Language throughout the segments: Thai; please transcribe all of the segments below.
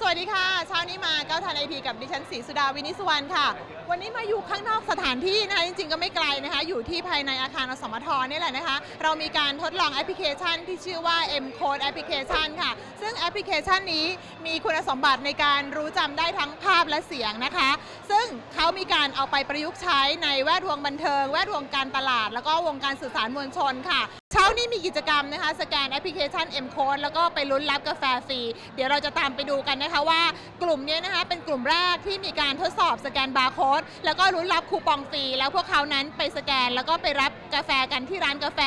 สวัสดีค่ะ เช้านี้มาเก้าทันไอทีกับดิฉันศรีสุดาวินิสวรรณค่ะ วันนี้มาอยู่ข้างนอกสถานที่นะคะจริงๆก็ไม่ไกลนะคะ อยู่ที่ภายในอาคารอสมทนี่แหละนะคะ เรามีการทดลองแอปพลิเคชันที่ชื่อว่า M Code Application ค่ะ ซึ่งแอปพลิเคชันนี้มีคุณสมบัติในการรู้จำได้ทั้งภาพและเสียงนะคะ ซึ่งเขามีการเอาไปประยุกต์ใช้ในแวดวงบันเทิง แวดวงการตลาด แล้วก็วงการสื่อสารมวลชนค่ะเช้านี้มีกิจกรรมนะคะสแกนแอปพลิเคชัน M Code แล้วก็ไปลุ้นรับกาแฟฟรีเดี๋ยวเราจะตามไปดูกันนะคะว่ากลุ่มนี้นะคะเป็นกลุ่มแรกที่มีการทดสอบสแกนบาร์โค้ดแล้วก็ลุ้นรับคูปองฟรีแล้วพวกเขานั้นไปสแกน แล้วก็ไปรับกาแฟกันที่ร้านกาแฟ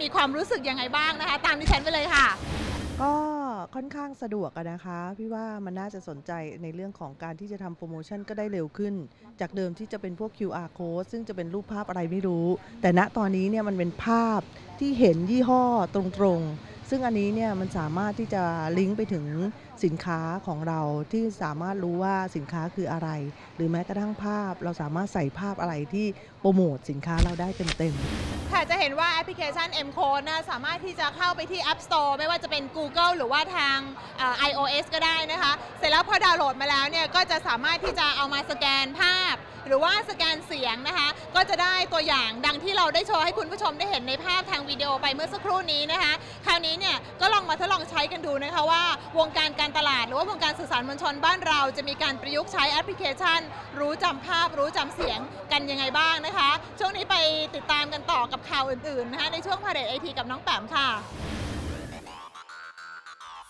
มีความรู้สึกยังไงบ้างนะคะ ตามดิฉันไปเลยค่ะ ก็ค่อนข้างสะดวกนะคะ พี่ว่ามันน่าจะสนใจในเรื่องของการที่จะทำโปรโมชั่นก็ได้เร็วขึ้น จากเดิมที่จะเป็นพวก QR code ซึ่งจะเป็นรูปภาพอะไรไม่รู้ แต่ณตอนนี้เนี่ยมันเป็นภาพที่เห็นยี่ห้อตรงๆ ซึ่งอันนี้เนี่ยมันสามารถที่จะลิงก์ไปถึงสินค้าของเราที่สามารถรู้ว่าสินค้าคืออะไร หรือแม้กระทั่งภาพ เราสามารถใส่ภาพอะไรที่โปรโมทสินค้าเราได้เต็มๆค่ะจะเห็นว่าแอปพลิเคชัน M Code นะสามารถที่จะเข้าไปที่ App Store ไม่ว่าจะเป็น Google หรือว่าทางเอ่อ iOS ก็ได้นะคะ เสร็จแล้วพอดาวน์โหลดมาแล้วเนี่ยก็จะสามารถที่จะเอามาสแกนภาพ หรือว่าสแกนเสียงนะคะ ก็จะได้ตัวอย่างดังที่เราได้โชว์ให้คุณผู้ชมได้เห็นในภาพทางวิดีโอไปเมื่อสักครู่นี้นะคะ คราวนี้เนี่ยก็ลองมาทดลองใช้กันดูนะคะว่า วงการการตลาด หรือว่าวงการสื่อสารมวลชนบ้านเรา จะมีการประยุกต์ใช้แอปพลิเคชัน รู้จำภาพรู้จำเสียงกันยังไงบ้างนะคะ ช่วงนี้ไปติดตามกันต่อกับข่าวอื่นๆนะคะในช่วงพาเรดไอทีกับน้องแปมค่ะ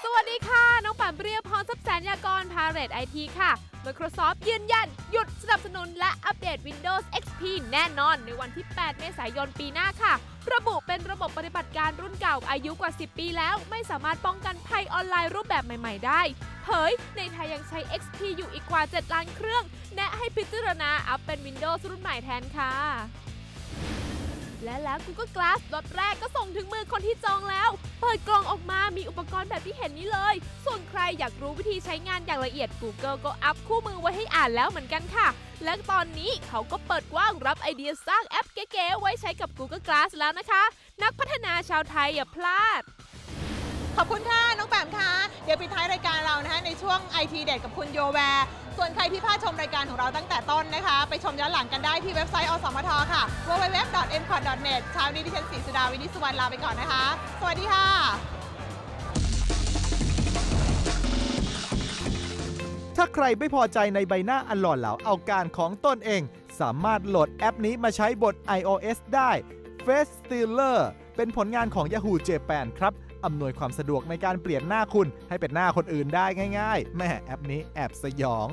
สวัสดีค่ะ น้องปันเรียวพรทรัพย์แสนยากรพาเรตไอทีค่ะ Microsoft ยืนยัน หยุดสนับสนุนและอัปเดต Windows XP แน่นอนในวันที่ 8 เมษายนปีหน้าค่ะ ระบุเป็นระบบปฏิบัติการรุ่นเก่าอายุกว่า 10 ปีแล้ว ไม่สามารถป้องกันภัยออนไลน์รูปแบบใหม่ ๆ ได้ เผย ในไทยยังใช้ XP อยู่อีกกว่า 7 ล้านเครื่อง แนะให้พิจารณาอัปเป็น Windows รุ่นใหม่แทนค่ะ และแล้ว Google Glass รถแรกก็ส่งถึงมือคนที่จองแล้ว เปิดกล่องออกมามีอุปกรณ์แบบที่เห็นนี้เลย ส่วนใครอยากรู้วิธีใช้งานอย่างละเอียด Google ก็อัพคู่มือไว้ให้อ่านแล้วเหมือนกันค่ะ และตอนนี้เขาก็เปิดกว้างรับไอเดียสร้างแอปเก๋ๆไว้ใช้กับ Google Glass แล้วนะคะ นักพัฒนาชาวไทยอย่าพลาดขอบคุณค่ะ น้องแปมค่ะ เดี๋ยวปิดท้ายรายการเรานะคะในช่วง IT เด็กกับคุณโยแวร์ ส่วนใครที่พลาดชมรายการของเราตั้งแต่ต้นนะคะ ไปชมย้อนหลังกันได้ที่เว็บไซต์อสมทค่ะ www.npod.net เช้านี้ดิฉันศรีสุดาวินิสสุวรรณลาไปก่อนนะคะ สวัสดีค่ะถ้าใครไม่พอใจในใบหน้าอันหล่อเหลาเอาการของตนเอง สามารถโหลดแอปนี้มาใช้บน iOS ได้ Face Stealer เป็นผลงานของ Yahoo Japan ครับ อำนวยความสะดวกในการเปลี่ยนหน้าคุณให้เป็นหน้าคนอื่นได้ง่ายๆแม่แอปนี้แอบสยอง